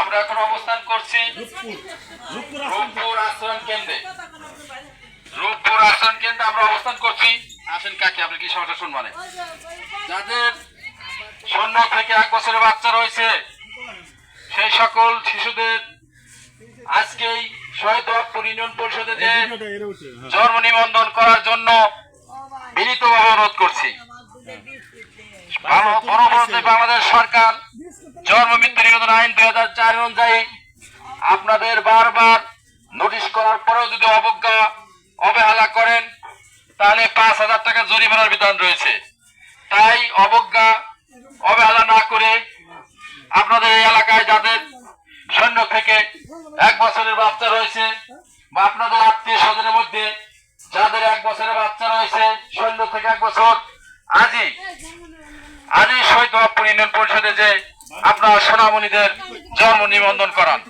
আমরা এখন অবস্থান করছি রূপপুর আশ্রম কেন্দ্রে। রূপপুর আশ্রম কেন্দ্রে আমরা অবস্থান করছি। আসেন কাকে আপনি কি সমস্যা শুনবেন? যাদের শূন্য থেকে এক বছরের বাচ্চা রয়েছে সেই সকল শিশুদের আজকেই শহীদ ইউনিয়ন পরিষদের জন্ম নিবন্ধন করার জন্য বিনীতভাবে অনুরোধ করছি। পরবর্তী বাংলাদেশ সরকার জন্ম মৃত্যু নিবন্ধন আইন দুই হাজার চার অনুযায়ী আপনাদের বারবার নোটিশ করার পরেও যদি অবজ্ঞা অবহেলা করেন তাহলে পাঁচ হাজার টাকা জরিমানার বিধান রয়েছে। তাই অবজ্ঞা অবহেলা না করে আপনাদের এই এলাকায় যাদের সৈন্য থেকে এক বছরের বাচ্চা রয়েছে বা আপনাদের আত্মীয় স্বজনের মধ্যে যাদের এক বছরের বাচ্চা রয়েছে সৈন্য থেকে এক বছর আজই আজই শহীদ বাপুর ইউনিয়ন পরিষদে যে আপনার সোনামণিদের জন্ম নিবন্ধন করান।